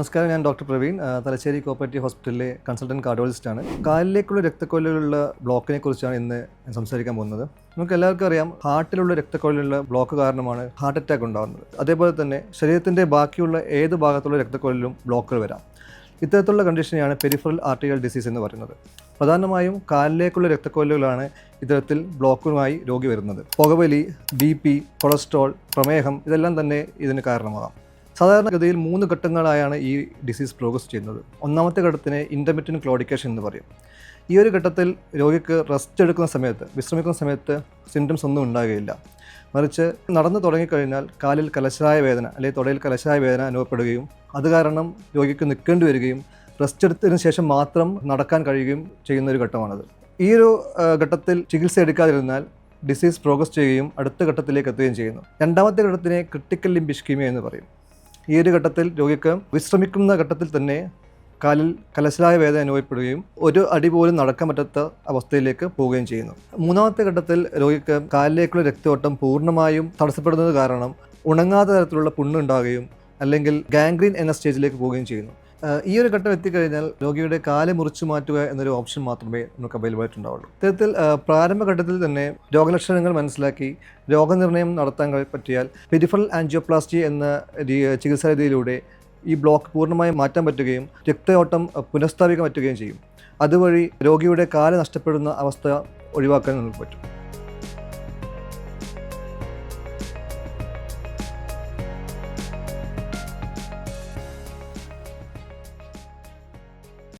നമസ്കാരം ഞാൻ doctor Praveen. Thalassery cooperative ഹോസ്പിറ്റലിലെ കൺസൾട്ടന്റ് കാർഡിയോളജിസ്റ്റാണ്. കാലിലേക്കുള്ള രക്തക്കൊഴലുള്ള ബ്ലോക്കിനെ കുറിച്ചാണ് ഇന്ന് സംസാരിക്കാൻ പോകുന്നത്. നമുക്ക് എല്ലാവർക്കും അറിയാം ഹാർട്ടിലുള്ള രക്തക്കൊഴലുള്ള ബ്ലോക്ക് കാരണമാണ് ഹാർട്ട് അറ്റാക്ക് ഉണ്ടാകുന്നത്. അതേപോലെ തന്നെ ശരീരത്തിന്റെ ബാക്കിയുള്ള ഏത് ഭാഗത്തുള്ള രക്തക്കൊഴലിലും ബ്ലോക്കുകൾ വരാം. ഇത്തരത്തിലുള്ള കണ്ടീഷനെയാണ് പെരിഫറൽ ആർട്ടിയൽ ഡിസീസ് എന്ന് പറയുന്നത്. പ്രധാനമായും കാലിലേക്കുള്ള രക്തക്കൊഴലുകളാണ് ഇത്തരത്തിൽ ബ്ലോക്കുമായി രോഗി വരുന്നത്. പുകവലി ബി കൊളസ്ട്രോൾ പ്രമേഹം ഇതെല്ലാം തന്നെ ഇതിന് കാരണമാകാം. സാധാരണഗതിയിൽ മൂന്ന് ഘട്ടങ്ങളായാണ് ഈ ഡിസീസ് പ്രോഗ്രസ് ചെയ്യുന്നത്. ഒന്നാമത്തെ ഘട്ടത്തിന് ഇന്റർമീഡിയൻ ക്ലോഡിക്കേഷൻ എന്ന് പറയും. ഈ ഒരു ഘട്ടത്തിൽ രോഗിക്ക് റെസ്റ്റ് എടുക്കുന്ന സമയത്ത് വിശ്രമിക്കുന്ന സമയത്ത് സിംറ്റംസ് ഒന്നും ഉണ്ടാകുകയില്ല. മറിച്ച് നടന്നു തുടങ്ങിക്കഴിഞ്ഞാൽ കാലിൽ കലശായ വേദന അല്ലെങ്കിൽ തുടയിൽ കലശായ വേദന അനുഭവപ്പെടുകയും അത് കാരണം രോഗിക്ക് നിൽക്കേണ്ടി വരികയും റെസ്റ്റ് എടുത്തതിന് ശേഷം മാത്രം നടക്കാൻ കഴിയുകയും ചെയ്യുന്ന ഒരു ഘട്ടമാണത്. ഈ ഒരു ഘട്ടത്തിൽ ചികിത്സ എടുക്കാതിരുന്നാൽ ഡിസീസ് പ്രോഗ്രസ് ചെയ്യുകയും അടുത്ത ഘട്ടത്തിലേക്ക് എത്തുകയും ചെയ്യുന്നു. രണ്ടാമത്തെ ഘട്ടത്തിനെ ക്രിട്ടിക്കൽ ലിംബിഷ്കീമിയ എന്ന് പറയും. ഈ ഒരു ഘട്ടത്തിൽ രോഗിക്ക് വിശ്രമിക്കുന്ന ഘട്ടത്തിൽ തന്നെ കാലിൽ കലശലായ വേദന അനുഭവപ്പെടുകയും ഒരു അടി പോലും നടക്കാൻ പറ്റാത്ത അവസ്ഥയിലേക്ക് പോവുകയും ചെയ്യുന്നു. മൂന്നാമത്തെ ഘട്ടത്തിൽ രോഗിക്ക് കാലിലേക്കുള്ള രക്തയോട്ടം പൂർണമായും തടസ്സപ്പെടുന്നത് കാരണം ഉണങ്ങാത്ത തരത്തിലുള്ള പുണ്ണുണ്ടാകുകയും അല്ലെങ്കിൽ ഗാംഗ്രീൻ എന്ന സ്റ്റേജിലേക്ക് പോവുകയും ചെയ്യുന്നു. ഈ ഒരു ഘട്ടം എത്തിക്കഴിഞ്ഞാൽ രോഗിയുടെ കാൽ മുറിച്ചു മാറ്റുക എന്നൊരു ഓപ്ഷൻ മാത്രമേ നമുക്ക് അവൈലബിൾ ആയിട്ടുണ്ടാവുള്ളൂ. ഇത്തരത്തിൽ പ്രാരംഭഘട്ടത്തിൽ തന്നെ രോഗലക്ഷണങ്ങൾ മനസ്സിലാക്കി രോഗനിർണയം നടത്താൻ പറ്റിയാൽ പെരിഫറൽ ആൻജിയോപ്ലാസ്റ്റി എന്ന ചികിത്സാ രീതിയിലൂടെ ഈ ബ്ലോക്ക് പൂർണമായും മാറ്റാൻ പറ്റുകയും രക്തയോട്ടം പുനഃസ്ഥാപിക്കാൻ പറ്റുകയും ചെയ്യും. അതുവഴി രോഗിയുടെ കാൽ നഷ്ടപ്പെടുന്ന അവസ്ഥ ഒഴിവാക്കാൻ നമുക്ക് പറ്റും.